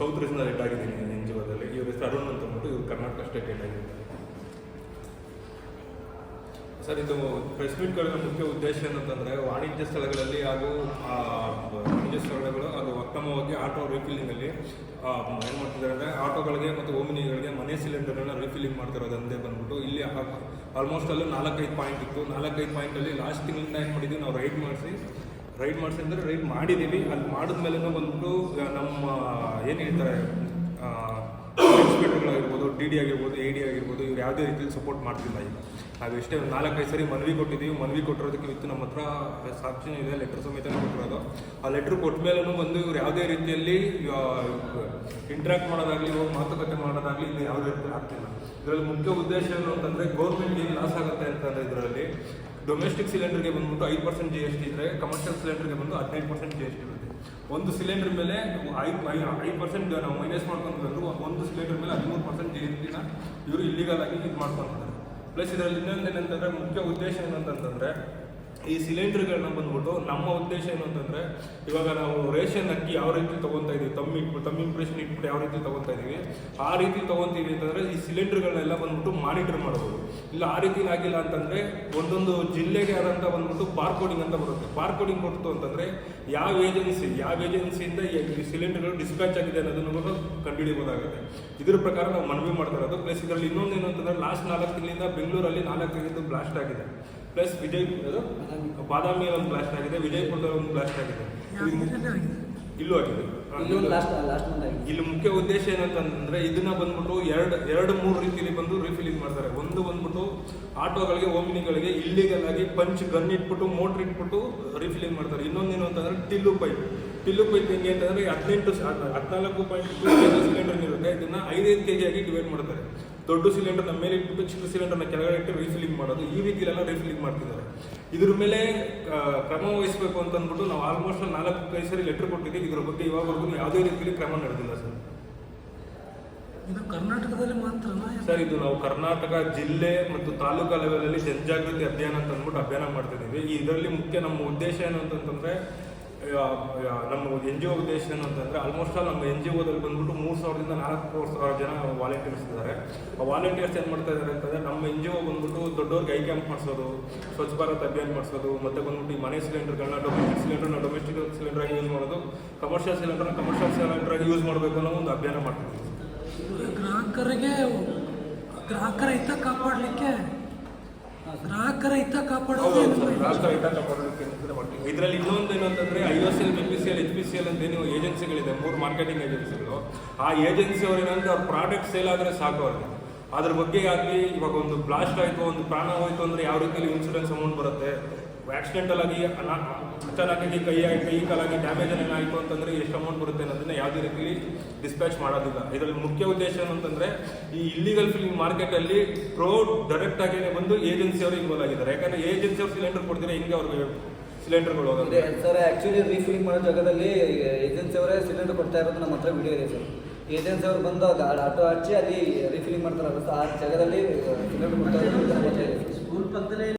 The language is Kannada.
ಸೌತ್ ರೀಜನಲ್ ಹೆಡ್ ಆಗಿದ್ದೀನಿ ಎನ್ ಜಿ ಒದಲ್ಲಿ ಇವ್ರ ಹೆಸರು ಅರುಣ್ ಅಂತ ಅಂದ್ಬಿಟ್ಟು ಇವ್ರು ಕರ್ನಾಟಕ ಸ್ಟೇಟ್ ಹೆಡ್ ಆಗಿದ್ದಾರೆ. ಸರ್, ಇದು ಪ್ರೆಸ್ ಮೀಟ್ಗಳ ಮುಖ್ಯ ಉದ್ದೇಶ ಏನಂತಂದರೆ ವಾಣಿಜ್ಯ ಸ್ಥಳಗಳಲ್ಲಿ ಹಾಗೂ ವಾಣಿಜ್ಯ ಸ್ಥಳಗಳು ಅದು ಉತ್ತಮವಾಗಿ ಆಟೋ ರೀಫಿಲ್ಲಿಂಗಲ್ಲಿ ಏನು ಮಾಡ್ತಿದ್ದಾರೆ ಅಂದರೆ ಆಟೋಗಳಿಗೆ ಮತ್ತು ಓಮಿನಿಗಳಿಗೆ ಮನೆ ಸಿಲಿಂಡರ್ಗಳನ್ನ ರೀಫಿಲ್ಲಿಂಗ್ ಮಾಡ್ತಿರೋದಂದೇ ಬಂದ್ಬಿಟ್ಟು ಇಲ್ಲಿ ಆಲ್ಮೋಸ್ಟ್ ಅಲ್ಲೂ ನಾಲ್ಕೈದು ಪಾಯಿಂಟ್ ಇತ್ತು. ನಾಲ್ಕೈದು ಪಾಯಿಂಟಲ್ಲಿ ಲಾಸ್ಟ್ ತಿಂಗಳಿಂದ ಏನು ಮಾಡಿದ್ವಿ, ನಾವು ರೈಡ್ ಮಾಡಿಸಿ ರೈಡ್ ಮಾಡಿಸಿ ಅಂದರೆ ರೈಡ್ ಮಾಡಿದ್ದೀವಿ ಅಲ್ಲಿ ಮಾಡಿದ್ಮೇಲೆ ಬಂದ್ಬಿಟ್ಟು ನಮ್ಮ, ಏನು ಹೇಳ್ತಾರೆ ಇನ್ಸ್ಪೆಕ್ಟರ್ಗಳಾಗಿರ್ಬೋದು ಡಿ ಡಿ ಆಗಿರ್ಬೋದು, ಎ ಡಿ ಆಗಿರ್ಬೋದು, ಇವ್ರು ಯಾವುದೇ ರೀತಿಯಲ್ಲಿ ಸಪೋರ್ಟ್ ಮಾಡ್ತಿಲ್ಲ ಈಗ. ನಾವು ಎಷ್ಟೇ ಒಂದು ನಾಲ್ಕೈದು ಸರಿ ಮನವಿ ಕೊಟ್ಟಿದ್ದೀವಿ ಮನವಿ ಕೊಟ್ಟಿರೋದಕ್ಕೆ ವಿತ್ತು ನಮ್ಮ ಹತ್ರ ಸಾಕ್ಷಿ ಇದೆ ಲೆಟರ್ ಸಮೇತ ಕೊಟ್ಟಿರೋದು. ಆ ಲೆಟ್ರ್ ಕೊಟ್ಟ ಮೇಲೂ ಬಂದು ಇವ್ರು ಯಾವುದೇ ರೀತಿಯಲ್ಲಿ ಇಂಟ್ರ್ಯಾಕ್ಟ್ ಮಾಡೋದಾಗಲಿ, ಹೋಗಿ ಮಾತುಕತೆ ಮಾಡೋದಾಗಲಿ ಇದು ಯಾವುದೇ ರೀತಿ ಆಗ್ತಿಲ್ಲ. ಇದರಲ್ಲಿ ಮುಖ್ಯ ಉದ್ದೇಶ ಏನು ಅಂತಂದರೆ ಗೌರ್ಮೆಂಟ್ ಏನು ಲಾಸ್ ಆಗುತ್ತೆ ಅಂತಂದರೆ ಇದರಲ್ಲಿ ಡೊಮೆಸ್ಟಿಕ್ ಸಿಲಿಂಡರ್ಗೆ ಬಂದ್ಬಿಟ್ಟು ಐದು ಪರ್ಸೆಂಟ್ ಜಿ ಎಸ್ ಟಿ ಇದ್ದರೆ ಕಮರ್ಷಿಯಲ್ ಸಿಲಿಂಡರ್ಗೆ ಬಂದು ಹದಿನೈದು ಪರ್ಸೆಂಟ್ ಜಿ ಎಸ್ ಟಿ ಇರುತ್ತೆ. ಒಂದು ಸಿಲಿಂಡರ್ ಮೇಲೆ ಐದು ಐದು ಪರ್ಸೆಂಟ್ ನಾವು ಮೈನಸ್ ಮಾಡ್ಕೊಂಡು ಬಂದು ಒಂದು ಸಿಲಿಂಡರ್ ಮೇಲೆ ಹದಿಮೂರು ಪರ್ಸೆಂಟ್ ಜಿ ಎಸ್ ಟಿನ ಇವರು ಇಲ್ಲಿಗಲ್ ಆಗಿ ಇದು ಮಾಡ್ಕೊಂಡಿದ್ದಾರೆ ಪ್ಲಸ್ ಇದರಲ್ಲಿ ಇನ್ನೊಂದು ಏನಂತಂದರೆ ಮುಖ್ಯ ಉದ್ದೇಶ ಏನಂತಂತಂದರೆ ಈ ಸಿಲಿಂಡರ್ಗಳನ್ನ ಬಂದ್ಬಿಟ್ಟು ನಮ್ಮ ಉದ್ದೇಶ ಏನು ಅಂತಂದ್ರೆ, ಇವಾಗ ನಾವು ರೇಷನ್ ಅಕ್ಕಿ ಯಾವ ರೀತಿ ತೊಗೊತಾ ಇದೀವಿ, ತಮ್ಮ ಇಟ್ಬಿಟ್ಟು ತಮ್ಮ ಇಂಪ್ರೆಷನ್ ಇಟ್ಬಿಟ್ಟು ಯಾವ ರೀತಿ ತೊಗೊತಾ ಇದೀವಿ, ಆ ರೀತಿ ತೊಗೊತೀವಿ ಅಂತಂದರೆ ಈ ಸಿಲಿಂಡರ್ಗಳನ್ನೆಲ್ಲ ಬಂದ್ಬಿಟ್ಟು ಮಾನಿಟರ್ ಮಾಡ್ಬೋದು. ಇಲ್ಲ, ಆ ರೀತಿ ಆಗಿಲ್ಲ ಅಂತಂದರೆ ಒಂದೊಂದು ಜಿಲ್ಲೆಗೆ ಆದಂಥ ಬಂದ್ಬಿಟ್ಟು ಬಾರ್ಕೋಡಿಂಗ್ ಅಂತ ಬರುತ್ತೆ. ಬಾರ್ಕೋಡಿಂಗ್ ಕೊಡ್ತು ಅಂತಂದರೆ ಯಾವ ಏಜೆನ್ಸಿ ಯಾವ ಏಜೆನ್ಸಿಯಿಂದ ಈ ಸಿಲಿಂಡರ್ಗಳು ಡಿಸ್ಪ್ಯಾಚ್ ಆಗಿದೆ ಅನ್ನೋದನ್ನು ಕೂಡ ಕಂಡುಹಿಡಿಯಬಹುದಾಗುತ್ತೆ. ಇದ್ರ ಪ್ರಕಾರ ನಾವು ಮನವಿ ಮಾಡ್ತಾ ಇರೋದು. ಪ್ಲಸ್ ಇದರಲ್ಲಿ ಇನ್ನೊಂದು ಏನು ಅಂತಂದರೆ ಲಾಸ್ಟ್ ನಾಲ್ಕು ತಿಂಗಳಿಂದ ಬೆಂಗಳೂರಲ್ಲಿ ನಾಲ್ಕು ತಿಂಗಳಿಂದ ಬ್ಲಾಸ್ಟ್ ಆಗಿದೆ. ಪ್ಲಸ್ ವಿಜಯ್ ಬಾದಾಮಿ ಒಂದು ಬ್ಲಾಸ್ಟ್ ಆಗಿದೆ ವಿಜಯಪುರದ ಒಂದು ಬ್ಲಾಸ್ಟ್ ಆಗಿದೆ. ಇಲ್ಲೂ ಆಗಿದೆ. ಇಲ್ಲಿ ಮುಖ್ಯ ಉದ್ದೇಶ ಏನಂತಂದ್ರೆ ಇದನ್ನ ಬಂದ್ಬಿಟ್ಟು ಎರಡು ಎರಡು ಮೂರು ರೀತಿಯಲ್ಲಿ ಬಂದು ರೀಫಿಲಿಂಗ್ ಮಾಡ್ತಾರೆ. ಒಂದು ಬಂದ್ಬಿಟ್ಟು ಆಟೋಗಳಿಗೆ ಓಮಿನಿಗಳಿಗೆ ಇಲ್ಲಿಗಲ್ ಆಗಿ ಪಂಚ್ ಗನ್ ಇಟ್ಬಿಟ್ಟು ಮೋಟ್ರ್ ಇಟ್ಬಿಟ್ಟು ರಿಫಿಲಿಂಗ್ ಮಾಡ್ತಾರೆ. ಇನ್ನೊಂದು ಏನು ಅಂತಂದ್ರೆ ಟಿಲ್ಲು ಪೈಪ್ ಟಿಲ್ಲು ಪೈಪ್ ಹೆಂಗೆ ಅಂತಂದ್ರೆ ಹದಿನೆಂಟು ಹದಿನಾಲ್ಕು ಪಾಯಿಂಟ್ ಸಿಲಿಂಡರ್ ಇರುತ್ತೆ. ಇದನ್ನ ಐದೈದು ಕೆ ಜಿ ಆಗಿ ಡಿವೈಡ್ ಮಾಡ್ತಾರೆ. ದೊಡ್ಡ ಸಿಲಿಂಡರ್ನ ಮೇಲೆ ಇಟ್ಬಿಟ್ಟು ಚಿಕ್ಕ ಸಿಲಿಂಡರ್ನ ಕೆಳಗಡೆ ಇಟ್ಟು ರೀಫಿಲಿಂಗ್ ಮಾಡೋದು. ಈ ರೀತಿಯೆಲ್ಲ ರೀಫಿಲಿಂಗ್ ಮಾಡ್ತಿದ್ದಾರೆ. ಇದ್ರ ಮೇಲೆ ಕ್ರಮ ವಹಿಸಬೇಕು ಅಂತ ಅಂದ್ಬಿಟ್ಟು ನಾವು ಆಲ್ಮೋಸ್ಟ್ ನಾಲ್ಕು ಕೈ ಸರಿ ಲೆಟರ್ ಕೊಟ್ಟಿದ್ದೀವಿ. ಇದ್ರ ಬಗ್ಗೆ ಇವಾಗವರೆಗೂ ಯಾವುದೇ ರೀತಿಯಲ್ಲಿ ಕ್ರಮ ನಡೆದಿಲ್ಲ ಸರ್. ಇದು ಕರ್ನಾಟಕದಲ್ಲಿ ಮಾತ್ರನಾ? ಸರ್ ಇದು ನಾವು ಕರ್ನಾಟಕ ಜಿಲ್ಲೆ ಮತ್ತು ತಾಲೂಕಾ ಲೆವೆಲಲ್ಲಿ ಜನಜಾಗೃತಿ ಅಭಿಯಾನ ಅಂತ ಅಂದ್ಬಿಟ್ಟು ಅಭಿಯಾನ ಮಾಡ್ತಿದ್ದೀವಿ. ಇದರಲ್ಲಿ ಮುಖ್ಯ ನಮ್ಮ ಉದ್ದೇಶ ಏನು ಅಂತಂತಂದ್ರೆ ಆ, ನಮ್ಮ ಎನ್ ಜಿ ಒ ಉದ್ದೇಶ ಏನು ಅಂತಂದರೆ ಆಲ್ಮೋಸ್ಟ್ ಆಲ್ ನಮ್ಮ ಎನ್ ಜಿ ಒದಲ್ಲಿ ಬಂದ್ಬಿಟ್ಟು ಮೂರು ಸಾವಿರದಿಂದ ನಾಲ್ಕು ಸಾವಿರ ಜನ ವಾಲಂಟಿಯರ್ಸ್ ಇದ್ದಾರೆ. ಆ ವಾಲಂಟಿಯರ್ಸ್ ಏನು ಮಾಡ್ತಾ ಇದ್ದಾರೆ ಅಂತಂದರೆ ನಮ್ಮ ಎನ್ ಜಿ ಒ ಬಂದ್ಬಿಟ್ಟು ದೊಡ್ಡವ್ರಿಗೆ ಐ ಕ್ಯಾಂಪ್ ಮಾಡಿಸೋದು, ಸ್ವಚ್ಛ ಭಾರತ್ ಅಭಿಯಾನ ಮಾಡಿಸೋದು, ಮತ್ತೆ ಬಂದ್ಬಿಟ್ಟು ಈ ಮನೆ ಸಿಲಿಂಡರ್ಗಳನ್ನ ಡೊಮೆಸ್ಟಿಕ್ ಸಿಲಿಂಡರ್ನ ಡೊಮೆಸ್ಟಿಕ್ ಸಿಲಿಂಡರ್ ಆಗಿ ಯೂಸ್ ಮಾಡೋದು ಕಮರ್ಷಿಯಲ್ ಸಿಲಿಂಡರ್ನ ಕಮರ್ಷಿಯಲ್ ಸಿಲಿಂಡರ್ ಆಗಿ ಯೂಸ್ ಮಾಡಬೇಕು ಅನ್ನೋ ಒಂದು ಅಭಿಯಾನ ಮಾಡ್ತೀವಿ ಗ್ರಾಹಕರಿಗೆ, ಗ್ರಾಹಕರ ಹಿತ ಕಾಪಾಡಲಿಕ್ಕೆ ಗ್ರಾಹಕರ ಹಿತ ಕಾಪಾಡೋದು ಗ್ರಾಹಕರ ಹಿತ ಕಾಪಾಡೋದಕ್ಕೆ ಇದರಲ್ಲಿ ಇನ್ನೊಂದು ಏನು ಅಂತಂದ್ರೆ I S L B P C L H P C L ಅಂತ ಏನು ಏಜೆನ್ಸಿಗಳಿದೆ ಮೂರು ಮಾರ್ಕೆಟಿಂಗ್ ಏಜೆನ್ಸಿಗಳು. ಆ ಏಜೆನ್ಸಿ ಅವ್ರು ಏನಂದ್ರೆ ಅವ್ರ ಪ್ರಾಡಕ್ಟ್ ಸೇಲ್ ಆದರೆ ಸಾಕು ಅವ್ರಿಗೆ. ಅದ್ರ ಬಗ್ಗೆ ಆಗಲಿ ಇವಾಗ ಒಂದು ಬ್ಲಾಸ್ಟ್ ಆಯಿತು ಒಂದು ಪ್ರಾಣ ಹೋಯ್ತು ಅಂದ್ರೆ ಯಾವ ರೀತಿಯಲ್ಲಿ ಇನ್ಶೂರೆನ್ಸ್ ಅಮೌಂಟ್ ಬರುತ್ತೆ? ಆಕ್ಸಿಡೆಂಟಲ್ ಆಗಿ ಅನ- ಅಚಾನಕ್ಕಾಗಿ ಕೈ ಕೈ ಕಾಲಾಗಿ ಡ್ಯಾಮೇಜ್ ಏನಾಯಿತು ಅಂತಂದ್ರೆ ಎಷ್ಟು ಅಮೌಂಟ್ ಬರುತ್ತೆ ಅನ್ನೋದನ್ನ ಯಾವುದೇ ರೀತಿಯಲ್ಲಿ ಡಿಸ್ಪ್ಯಾಚ್ ಮಾಡೋದಿಲ್ಲ. ಇದರಲ್ಲಿ ಮುಖ್ಯ ಉದ್ದೇಶ ಏನು ಅಂತಂದ್ರೆ ಈ ಇಲ್ಲಿಗಲ್ ಫಿಲಿಂಗ್ ಮಾರ್ಕೆಟ್ ಅಲ್ಲಿ ಪ್ರೋ ಡೈರೆಕ್ಟ್ ಆಗಿ ಬಂದು ಏಜೆನ್ಸಿ ಅವರು ಇನ್ವಾಲ್ವ್ ಆಗಿದ್ದಾರೆ. ಯಾಕಂದ್ರೆ ಏಜೆನ್ಸಿ ಅವ್ರು ಸಿಲಿಂಡರ್ ಕೊಡ್ತೀರಾ ಹಿಂಗೆ ಅವ್ರಿಗೆ ಸಿಲಿಂಡರ್ಗಳು ಹೋಗೋದು ಸರ್ ಆ್ಯಕ್ಚುಲಿ ರೀಫಿಲಿಂಗ್ ಮಾಡೋ ಜಾಗದಲ್ಲಿ ಏಜೆನ್ಸಿ ಅವರೇ ಸಿಲಿಂಡರ್ ಕೊಡ್ತಾ ಇರೋದು ನಮ್ಮ ಹತ್ರ ವಿಡಿಯೋ ಇದೆ ಸರ್. ಏಜೆನ್ಸಿ ಅವ್ರು ಬಂದು ಆಟೋ ಹಚ್ಚಿ ಅಲ್ಲಿ ರೀಫಿಲಿಂಗ್ ಮಾಡ್ತಾರೆ ಆ ಜಾಗದಲ್ಲಿ ಸಿಲಿಂಡರ್ ಕೊಡ್ತಾ ಇರೋದು ನಮ್ಮ ಹತ್ರ ಇದೆ ಸ್ಕೂಲ್ ಪಕ್ಕದಲ್ಲೇ